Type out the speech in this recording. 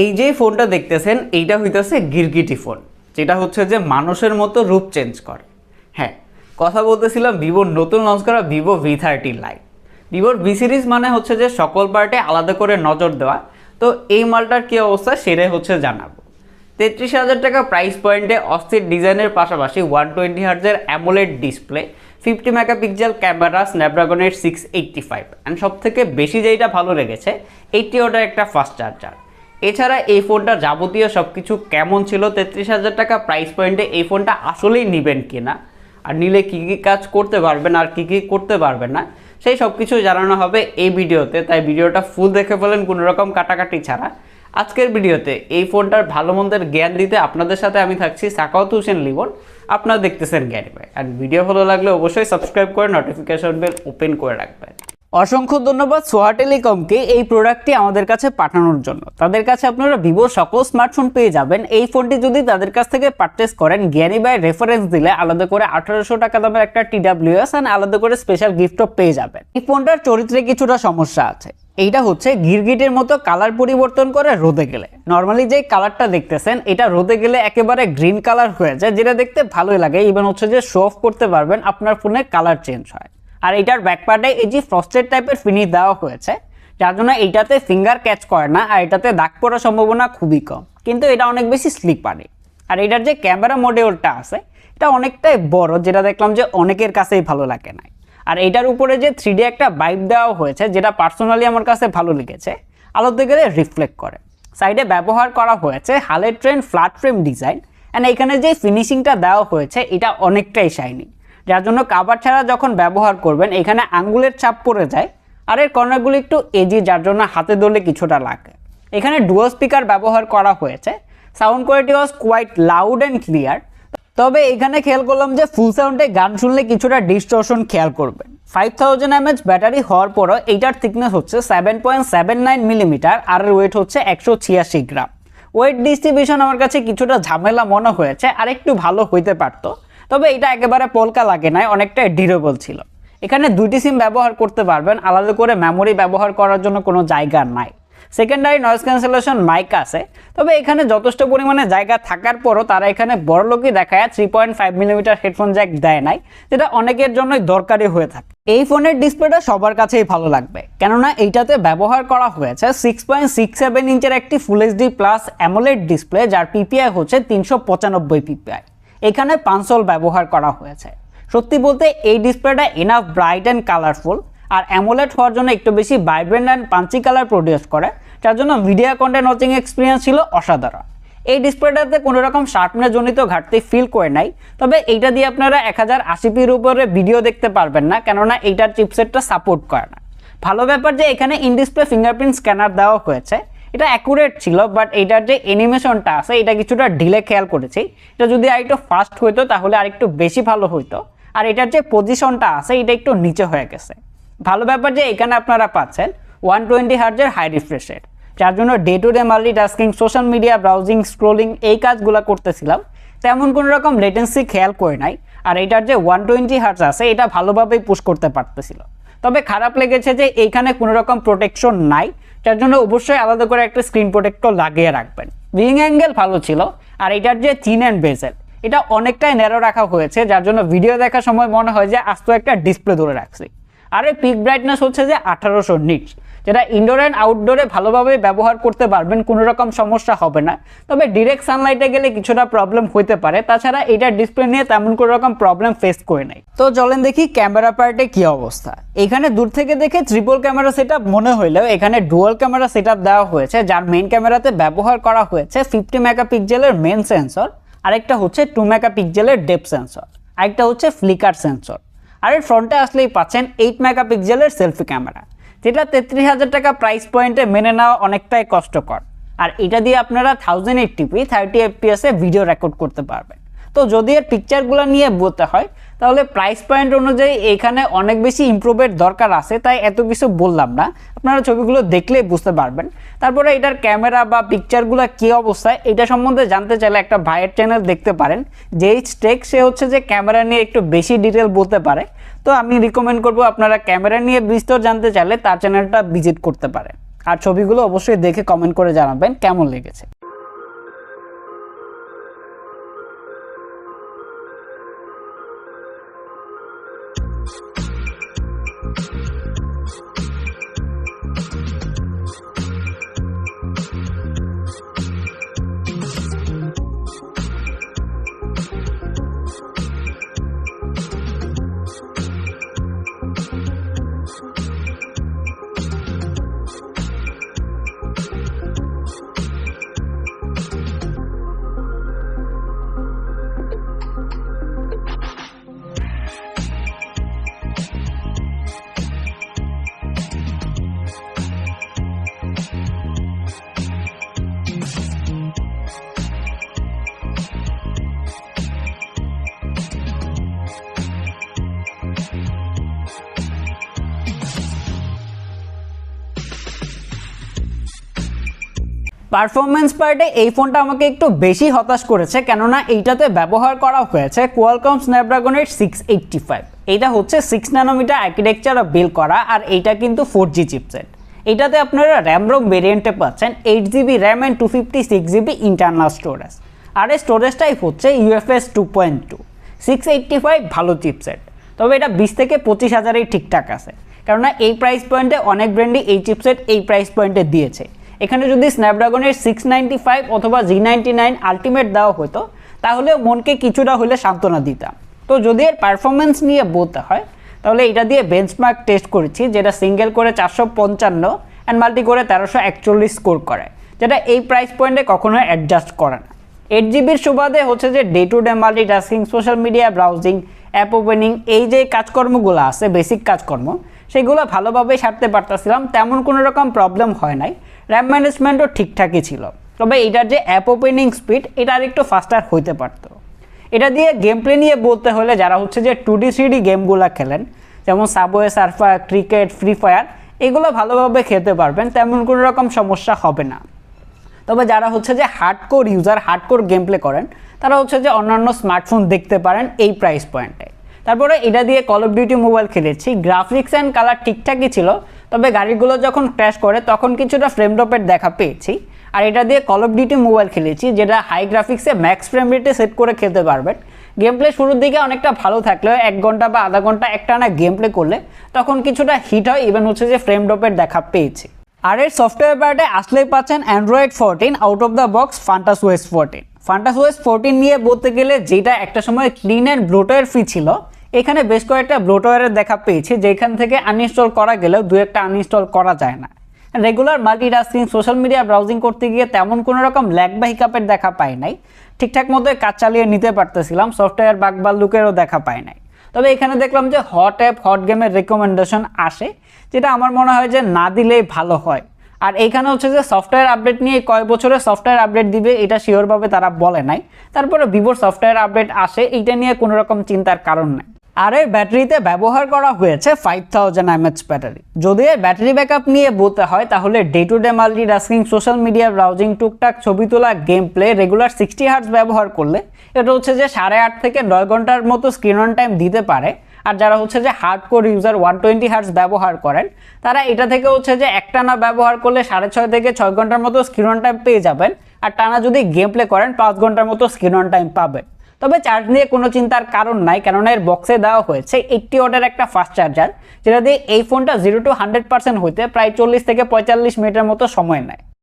এই যে ফোনটা দেখতেছেন, এইটা হইতেছে গিরগিটি ফোন, যেটা হচ্ছে যে মানুষের মতো রূপ চেঞ্জ করে। হ্যাঁ কথা বলতেছিলাম ভিভোর নতুন লঞ্চ করা ভিভো ভি থার্টি লাইট ভিভোর ভি সিরিজ মানে হচ্ছে যে সকল পার্টে আলাদা করে নজর দেওয়া। তো এই মালটার কী অবস্থা সেটাই হচ্ছে জানাব। তেত্রিশ হাজার টাকা প্রাইস পয়েন্টে অস্থির ডিজাইনের পাশাপাশি one twenty হার্জের AMOLED display fifty megapixel camera স্ন্যাপড্রাগনের six eighty five. And সব থেকে বেশি যেইটা ভালো লেগেছে, এইটি ওটার একটা ফাস্ট চার্জার এছাড়া এই ফোনটা যাবতীয় সব কিছু কেমন ছিল, তেত্রিশ হাজার টাকা প্রাইস পয়েন্টে এই ফোনটা আসলেই নেবেন কিনা? আর নিলে কী কী কাজ করতে পারবেন, আর কী কী করতে পারবেন না? সেই সব কিছু জানানো হবে এই ভিডিওতে। তাই ভিডিওটা ফুল দেখে ফেলেন, কোনো রকম কাটাকাটি ছাড়া। আজকের ভিডিওতে এই ফোনটার ভালো মন্দের জ্ঞান দিতে আপনাদের সাথে আমি থাকছি সাকাউত হোসেন লিবন। আপনারা দেখতেছেন জ্ঞানী ভাই। আর ভিডিও ভালো লাগলে অবশ্যই সাবস্ক্রাইব করে নোটিফিকেশন বেল ওপেন করে রাখবেন। অসংখ্য ধন্যবাদ সোহা টেলিকমকে এই প্রোডাক্টটি আমাদের কাছে পাঠানোর জন্য। তাদের কাছে আপনারা ভিভোর সকল স্মার্টফোন পেয়ে যাবেন। এই ফোনটি যদি তাদের কাছ থেকে পারচেস করেন জ্ঞানী বাই রেফারেন্স দিলে আলাদা করে আঠারোশো টাকা দামের একটা টিডাব্লিউএস আলাদা করে স্পেশাল গিফটও পেয়ে যাবেন। এই ফোনটার চরিত্রে কিছুটা সমস্যা আছে। এইটা হচ্ছে গিরগিটের মতো কালার পরিবর্তন করে রোদে গেলে। নর্মালি যে কালারটা দেখতেছেন, এটা রোদে গেলে একেবারে গ্রিন কালার হয়ে যায়, যেটা দেখতে ভালোই লাগে। ইভেন হচ্ছে যে শো অফ করতে পারবেন, আপনার ফোনে কালার চেঞ্জ হয়। আর এটার ব্যাকপার্টে এই যে ফ্রস্টেড টাইপের ফিনিশ দেওয়া হয়েছে, যার জন্য এইটাতে ফিঙ্গার ক্যাচ করে না, আর এটাতে দাগ পড়ার সম্ভাবনা খুবই কম। কিন্তু এটা অনেক বেশি স্লিপ পারে আর এটার যে ক্যামেরা মডিউলটা আছে, এটা অনেকটাই বড়, যেটা দেখলাম যে অনেকের কাছেই ভালো লাগে না আর এটার উপরে যে থ্রি একটা বাইপ দেওয়া হয়েছে, যেটা পার্সোনালি আমার কাছে ভালো লেগেছে আলোতে গেলে রিফ্লেক্ট করে সাইডে ব্যবহার করা হয়েছে হালের trend flat frame design and এখানে যে ফিনিশিংটা দেওয়া হয়েছে, এটা অনেকটাই শাইনি যার জন্য কাবার ছাড়া যখন ব্যবহার করবেন, এখানে আঙ্গুলের চাপ পড়ে যায়, আর এর কর্নারগুলো একটু এজি যার জন্য হাতে ধরলে কিছুটা লাগে। এখানে ডুয়াল স্পিকার ব্যবহার করা হয়েছে। Sound quality was quite loud and clear তবে এখানে খেয়াল করলাম যে ফুল সাউন্ডে গান শুনলে কিছুটা ডিস্টর্শন খেয়াল করবেন ফাইভ থাউজেন্ড এমএচ ব্যাটারি হওয়ার পরও এইটার থিকনেস হচ্ছে seven point seven nine millimeter আর এর ওয়েট হচ্ছে একশো ছিয়াশি গ্রাম। ওয়েট ডিস্ট্রিবিউশন আমার কাছে কিছুটা ঝামেলা মনে হয়েছে, আর একটু ভালো হইতে পারতো। তবে এটা একেবারে পলকা লাগে নাই অনেকটা ডিউরেবল ছিল। এখানে দুইটি সিম ব্যবহার করতে পারবেন, আলাদা করে মেমোরি ব্যবহার করার জন্য কোনো জায়গা নাই। সেকেন্ডারি নয়েজ ক্যান্সেলেশন মাইক আছে। তবে এখানে যথেষ্ট পরিমাণে জায়গা থাকার পরও তারা এখানে বড় লোকই দেখায় three point five millimeter headphone jack দেয় নাই, যেটা অনেকের জন্যই দরকারি হয়ে থাকে। এই ফোনের ডিসপ্লেটা সবার কাছেই ভালো লাগবে, কেননা এইটাতে ব্যবহার করা হয়েছে সিক্স পয়েন্ট সিক্স সেভেন ইঞ্চের একটি full HD plus AMOLED display যার পিপিআই হচ্ছে তিনশো পঁচানব্বই পিপিআই এখানে পাঁচল ব্যবহার করা হয়েছে। সত্যি বলতে এই ডিসপ্লেটা এনাফ ব্রাইট অ্যান্ড কালারফুল আর অ্যামোলেট হওয়ার জন্য একটু বেশি vibrant and punchy colour produce করে, যার জন্য মিডিয়া কন্টেন্ট ওয়াচিং এক্সপিরিয়েন্স ছিল অসাধারণ। এই ডিসপ্লেটাতে কোনো রকম শার্পনেস জনিত ঘাটতি ফিল করে নাই, তবে এইটা দিয়ে আপনারা এক হাজার আশি পির উপরে ভিডিও দেখতে পারবেন না, কেননা এইটার চিপসেটটা সাপোর্ট করে না। ভালো ব্যাপার যে এখানে ইন ডিসপ্লে ফিঙ্গারপ্রিন্ট স্ক্যানার দেওয়া হয়েছে, এটা অ্যাকুরেট ছিল বাট এটার যে অ্যানিমেশনটা আছে, এটা কিছুটা ঢিলে খেয়াল করেছি। এটা যদি আরেকটু ফাস্ট হইতো, তাহলে আরেকটু বেশি ভালো হইতো। আর এটার যে পজিশনটা আছে, এটা একটু নিচে হয়ে গেছে। ভালো ব্যাপার যে এখানে আপনারা পাচ্ছেন ওয়ান টোয়েন্টি হার্জের হাই রিফ্রেশের যার জন্য day to day multi tasking social media browsing scrolling এই কাজগুলো করতেছিলাম। তেমন কোনো রকম লেটেন্সি খেয়াল করে নাই। আর এটার যে ওয়ান টোয়েন্টি হার্জ আছে, এটা ভালোভাবেই পুশ করতে পারতেছিল। তবে খারাপ লেগেছে যে এইখানে কোনো রকম প্রোটেকশন নাই। যার জন্য অবশ্যই আলাদা করে একটা স্ক্রিন প্রোটেক্টর লাগিয়ে রাখবেন। ভিং অ্যাঙ্গেল ভালো ছিল। আর এটার যে চিন অ্যান্ড বেজেল এটা অনেকটাই ন্যারো রাখা হয়েছে। যার জন্য ভিডিও দেখার সময় মনে হয় যে আস্ত একটা ডিসপ্লে ধরে রাখছি। আর পিক ব্রাইটনেস হচ্ছে যে আঠারোশো নিটস যেটা ইনডোর অ্যান্ড আউটডোরে ভালোভাবে ব্যবহার করতে পারবেন, কোনো রকম সমস্যা হবে না। তবে ডিরেক্ট সানলাইটে গেলে কিছুটা প্রবলেম হইতে পারে, তাছাড়া এটার ডিসপ্লে নিয়ে তেমন কোনো রকম প্রবলেম ফেস করে নাই। তো চলেন দেখি ক্যামেরা পার্টে কি অবস্থা। এখানে দূর থেকে দেখে ট্রিপল ক্যামেরা সেট মনে হইলেও এখানে ডুয়াল ক্যামেরা সেট দেওয়া হয়েছে, যার মেন ক্যামেরাতে ব্যবহার করা হয়েছে ফিফটি মেগা মেগাপিক্সেলের মেন সেন্সর আরেকটা হচ্ছে টু মেগা মেগাপিক্সেলের ডেপ সেন্সর আরেকটা হচ্ছে ফ্লিকার সেন্সর আর এর ফ্রন্টে আসলেই পাচ্ছেন এইট মেগাপিক্সেলের সেলফি ক্যামেরা যেটা তেত্রিশ হাজার টাকা প্রাইস পয়েন্টে মেনে নেওয়া অনেকটাই কষ্টকর। আর এটা দিয়ে আপনারা থাউজেন্ড এইট টিপি থার্টি এফপিএসে ভিডিও রেকর্ড করতে পারবেন। তো যদি এর পিকচারগুলো নিয়ে বলতে হয়, তাহলে প্রাইস পয়েন্ট অনুযায়ী এখানে অনেক বেশি ইমপ্রুভের দরকার আছে, তাই এত কিছু বললাম না। আপনারা ছবিগুলো দেখলেই বুঝতে পারবেন। তারপরে এটার ক্যামেরা বা পিকচারগুলো কী অবস্থায় এটা সম্বন্ধে জানতে চাইলে একটা ভাইয়ের চ্যানেল দেখতে পারেন, যেই স্টেক সে হচ্ছে যে ক্যামেরা নিয়ে একটু বেশি ডিটেল বলতে পারে। তো আমি রিকমেন্ড করব আপনারা ক্যামেরা নিয়ে বিস্তর জানতে চাইলে তার চ্যানেলটা ভিজিট করতে পারেন আর ছবিগুলো অবশ্যই দেখে কমেন্ট করে জানাবেন, কেমন লেগেছে। পারফরমেন্স পার্টে এই ফোনটা আমাকে একটু বেশি হতাশ করেছে, কেননা এইটাতে ব্যবহার করা হয়েছে কোয়ালকম স্ন্যাপড্রাগনের সিক্স এইটটি ফাইভ এটা হচ্ছে সিক্স ন্যানোমিটার আর্কিটেকচার বিল করা, আর এইটা কিন্তু ফোর জি চিপসেট এটাতে আপনারা র্যাম রোম ভেরিয়েন্টে পাচ্ছেন eight GB RAM and two fifty six GB internal storage আর এই স্টোরেজ টাইপ হচ্ছে UFS two point two six eighty five ভালো চিপসেট তবে এটা বিশ থেকে পঁচিশ হাজারেই ঠিকঠাক আছে। কেননা এই প্রাইস পয়েন্টে অনেক ব্র্যান্ডই এই চিপসেট এই প্রাইস পয়েন্টে দিয়েছে। এখানে যদি স্ন্যাপড্রাগনের সিক্স ফাইভ অথবা জি নাইন আলটিমেট দেওয়া হতো, তাহলে মনকে কিছুটা হলে সান্ত্বনা দিতাম। তো যদি এর পারফরমেন্স নিয়ে বলতে হয়, তাহলে এটা দিয়ে বেঞ্চমার্ক টেস্ট করেছি, যেটা সিঙ্গেল করে চারশো পঞ্চান্ন অ্যান্ড মাল্টি করে তেরোশো একচল্লিশ স্কোর করে, যেটা এই প্রাইস পয়েন্টে কখনো অ্যাডজাস্ট করে না। এইট জিবির সুবাদে হচ্ছে যে day to day multi tasking social media browsing app opening এই যে কাজকর্মগুলো আছে বেসিক কাজকর্ম, সেগুলো ভালোভাবেই সারতে পারতেছিলাম, তেমন কোনো রকম প্রবলেম হয় নাই। র্যাম ম্যানেজমেন্টও ঠিকঠাকই ছিল। তবে এটার যে অ্যাপ ওপেনিং স্পিড এটা আর একটু ফাস্টার হইতে পারতো। এটা দিয়ে গেম প্লে নিয়ে বলতে হলে যারা হচ্ছে যে টু ডি থ্রি ডি গেমগুলো খেলেন, যেমন Subway Surfer cricket Free Fire এগুলো ভালোভাবে খেলতে পারবেন, তেমন কোনো রকম সমস্যা হবে না। তবে যারা হচ্ছে যে hardcore user hardcore game play করেন, তারা হচ্ছে যে অন্যান্য স্মার্টফোন দেখতে পারেন এই প্রাইস পয়েন্টে তারপরে এটা দিয়ে কল অফ ডিউটি মোবাইল খেলেছি গ্রাফিক্স অ্যান্ড কালার ঠিকঠাকই ছিল তবে গাড়িগুলো যখন ক্র্যাশ করে, তখন কিছুটা ফ্রেম ড্রপের দেখা পেয়েছি। আর এটা দিয়ে কল অফ ডিউটি মোবাইল খেলেছি, যেটা হাই গ্রাফিক্সে ম্যাক্স ফ্রেম রেটে সেট করে খেলতে পারবেন। গেম প্লে শুরুর দিকে অনেকটা ভালো থাকলেও এক ঘণ্টা বা আধা ঘণ্টা একটা একটানা গেম প্লে করলে তখন কিছুটা হিট হয় ইভেন হচ্ছে যে ফ্রেম ড্রপের দেখা পেয়েছি। আর এর সফটওয়্যার পার্টে আসলেই পাচ্ছেন Android fourteen out of the box Funtouch OS fourteen Funtouch OS fourteen নিয়ে বলতে গেলে যেটা একটা সময় ক্লিন অ্যান্ড ব্লোটওয়্যার ফ্রি ছিল এখানে বেশ কয়েকটা ব্লোটওয়্যারের দেখা পেয়েছি, যেখান থেকে আনইনস্টল করা গেলেও দু একটা আনইনস্টল করা যায় না। Regular multitasking social media browsing করতে গিয়ে তেমন কোনো রকম ল্যাগ বা হিকাপের দেখা পাই নাই। ঠিকঠাক মতো কাজ চালিয়ে নিতে পারতেছিলাম সফটওয়্যার বাগবাল লুকেরও দেখা পাই নাই। তবে এখানে দেখলাম যে হট অ্যাপ হট গেমের রেকমেন্ডেশন আসে, যেটা আমার মনে হয় যে না দিলেই ভালো হয়। আর এইখানে হচ্ছে যে সফটওয়্যার আপডেট নিয়ে কয় বছরে সফটওয়্যার আপডেট দিবে, এটা শিওরভাবে তারা বলে নাই। তারপরে ভিভোর সফটওয়্যার আপডেট আসে, এইটা নিয়ে কোনো রকম চিন্তার কারণ নেই। আর এর ব্যাটারিতে ব্যবহার করা হয়েছে ফাইভ থাউজেন্ড এমএচ ব্যাটারি। যদি এর ব্যাটারি ব্যাকআপ নিয়ে বলতে হয়, তাহলে day to day multi tasking social media browsing টুকটাক ছবি তোলা game play regular sixty hertz ব্যবহার করলে এটা হচ্ছে যে সাড়ে আট থেকে নয় ঘণ্টার মতো স্ক্রিন অন টাইম দিতে পারে। আর যারা হচ্ছে যে hard core user one twenty hertz ব্যবহার করেন, তারা এটা থেকে হচ্ছে যে একটানা ব্যবহার করলে সাড়ে ছয় থেকে ছয় ঘণ্টার মতো স্ক্রিন অন টাইম পেয়ে যাবেন। আর টানা যদি গেম প্লে করেন, পাঁচ ঘণ্টার মতো স্ক্রিন অন টাইম পাবেন। তবে চার্জ নিয়ে কোনো চিন্তার কারণ নাই, কেননা এর বক্সে দেওয়া হয়েছে এইটটি ওয়াটের একটা ফাস্ট চার্জার যেটা দিয়ে এই ফোনটা জিরো টু হান্ড্রেড পার্সেন্ট হইতে প্রায় চল্লিশ থেকে পঁয়তাল্লিশ মিনিটের মতো সময় নেয়।